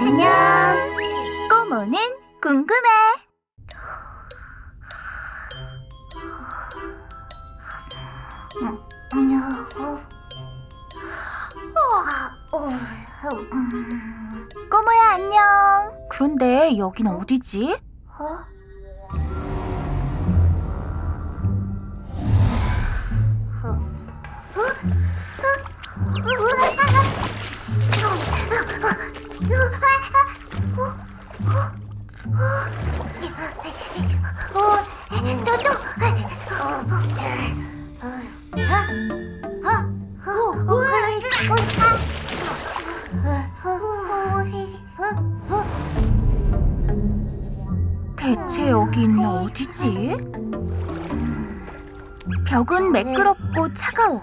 안녕. 꼬모는 궁금해. 꼬모야 안녕. 그런데 여긴 어디지? 대체 여긴 어디지? 벽은 매끄럽고 차가워.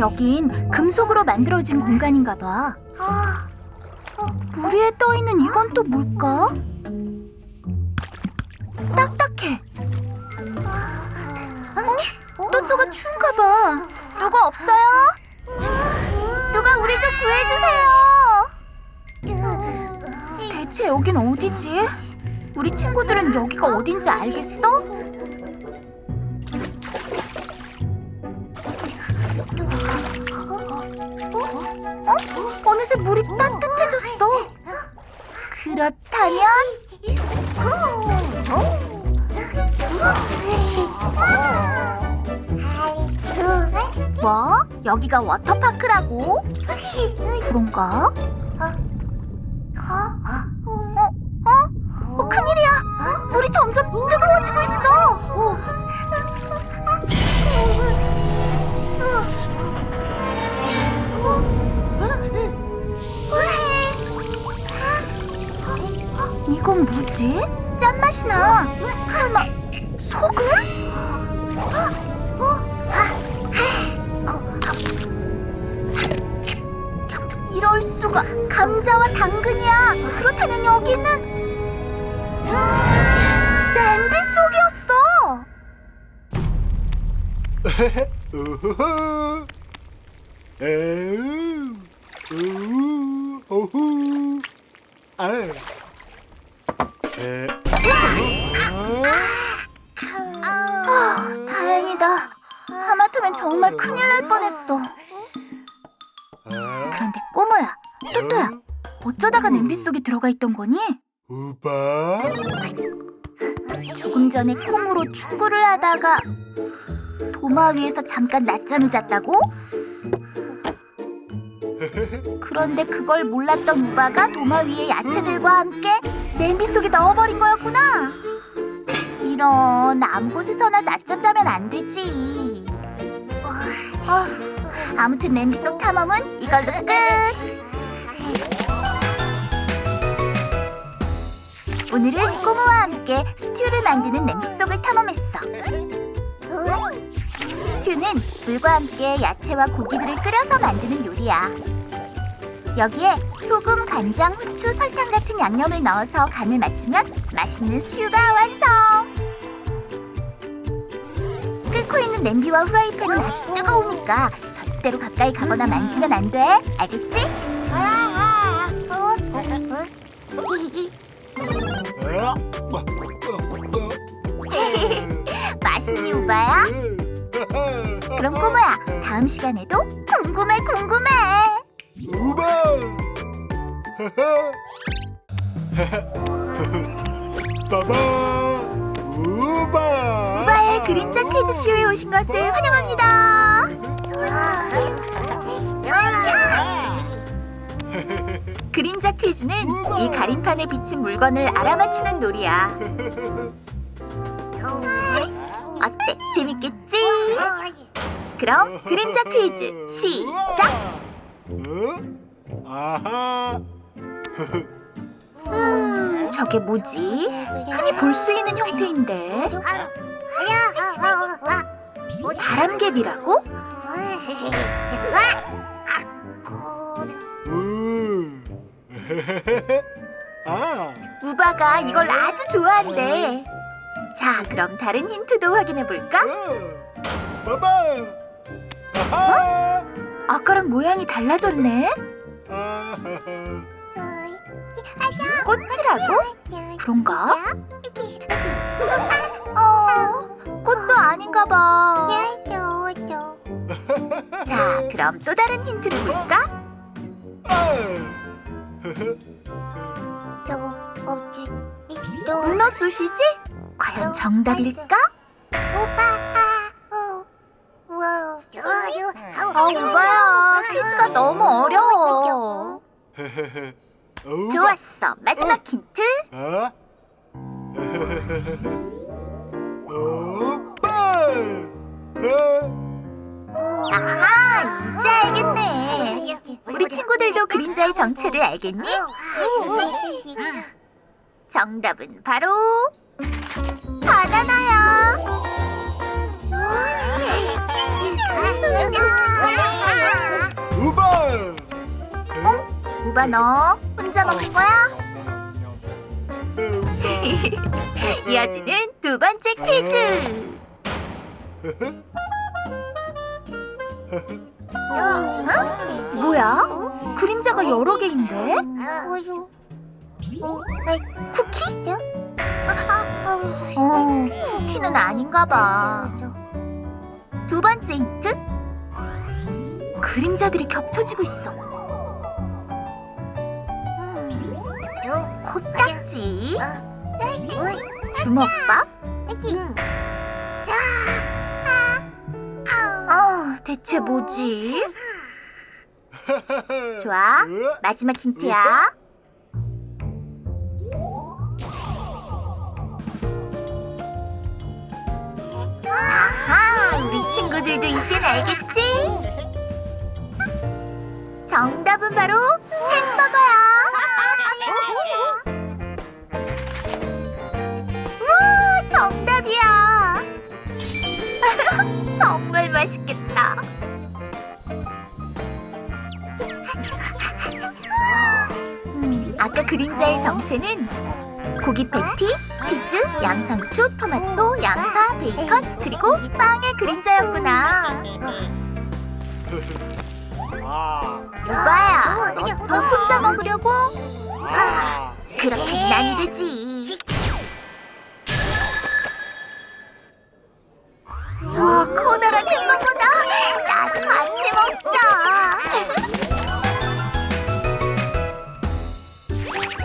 여긴 금속으로 만들어진 공간인가 봐. 물 위에 떠 있는 이건 또 뭘까? 딱딱해. 어? 또또가 추운가 봐. 누가 없어요? 누가 우리 좀 구해주세요. 대체 여긴 어디지? 우리 친구들은 여기가 어딘지 알겠어? 어? 어느새 물이 따뜻해졌어. 그렇다면 뭐? 여기가 워터파크라고? 그런가? 어? 어? 어, 큰일이야! 물이 점점 뜨거워지고 있어! 이건 뭐지? 짠맛이 나! 설마 소금? 이럴 수가 감자와 당근이야. 그렇다면 여기는 냄비 속이었어. 에우. 아. 에. 아, 다행이다. 하마터면 정말 큰일 날 뻔했어. 또또야, 어쩌다가 냄비 속에 들어가 있던 거니? 우바. 조금 전에 콩으로 축구를 하다가 도마 위에서 잠깐 낮잠을 잤다고? 그런데 그걸 몰랐던 우바가 도마 위에 야채들과 함께 냄비 속에 넣어버린 거였구나. 이런 아무 곳에서나 낮잠 자면 안 되지. 아, 아무튼 냄비 속 탐험은 이걸로 끝. 오늘은 꼬모와 함께 스튜를 만드는 냄비 속을 탐험했어. 스튜는 물과 함께 야채와 고기들을 끓여서 만드는 요리야. 여기에 소금, 간장, 후추, 설탕 같은 양념을 넣어서 간을 맞추면 맛있는 스튜가 완성! 끓고 있는 냄비와 후라이팬은 아주 뜨거우니까 절대로 가까이 가거나 만지면 안 돼. 알겠지? 맛있니, 우바야? 그럼 꼬모야, 다음 시간에도 궁금해, 궁금해! 우바. 빠바. 우바. 우바의 그림자 퀴즈쇼에 오신 것을 환영합니다. 그림자 퀴즈는 이 가림판에 비친 물건을 알아맞히는 놀이야. 어때? 재밌겠지? 그럼 그림자 퀴즈 시작! 음, 저게 뭐지? 흔히 볼 수 있는 형태인데 바람개비라고? 아. 우바가 이걸 아주 좋아한대. 자, 그럼 다른 힌트도 확인해 볼까? 어, 봐봐. 아하. 아까랑 모양이 달라졌네. 아하하. 꽃이라고? 그런가? 어, 꽃도 아닌가 봐. 자, 그럼 또 다른 힌트를 볼까? 아. 문어수시지? 과연 정답일까? 아, 우바야. 퀴즈가 너무 어려워. 좋았어. 마지막 힌트. 그림자의 정체를 알겠니? 정답은 바로 바나나야. 우바! 우바 너 혼자 먹는 거야? 이어지는 두 번째 퀴즈. 어? 뭐야? 그림자가 여러 개인데? 쿠키? 어, 쿠키는 아닌가 봐. 두 번째 힌트? 그림자들이 겹쳐지고 있어. 음, 코딱지, 주먹밥. 음. 대체 뭐지? 좋아. 마지막 힌트야. 아하, 우리 친구들도 이젠 알겠지? 정답은 바로 음, 아까 그림자의 정체는 고기 패티, 치즈, 양상추, 토마토, 양파, 베이컨, 그리고 빵의 그림자였구나. 아, 누바야, 너도 혼자 먹으려고? 아, 그렇게는 안 되지.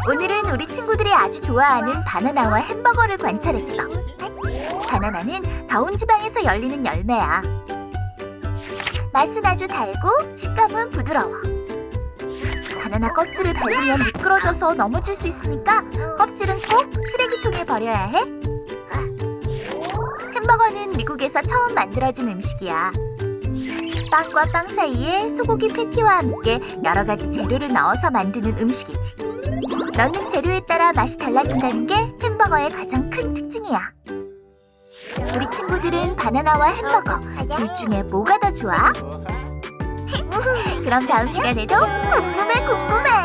오늘은 우리 친구들이 아주 좋아하는 바나나와 햄버거를 관찰했어. 바나나는 더운 지방에서 열리는 열매야. 맛은 아주 달고 식감은 부드러워. 바나나 껍질을 밟으면 미끄러져서 넘어질 수 있으니까 껍질은 꼭 쓰레기통에 버려야 해. 햄버거는 미국에서 처음 만들어진 음식이야. 빵과 빵 사이에 소고기 패티와 함께 여러 가지 재료를 넣어서 만드는 음식이지. 넣는 재료에 따라 맛이 달라진다는 게 햄버거의 가장 큰 특징이야. 우리 친구들은 바나나와 햄버거 둘 중에 뭐가 더 좋아? 그럼 다음 시간에도 궁금해 궁금해.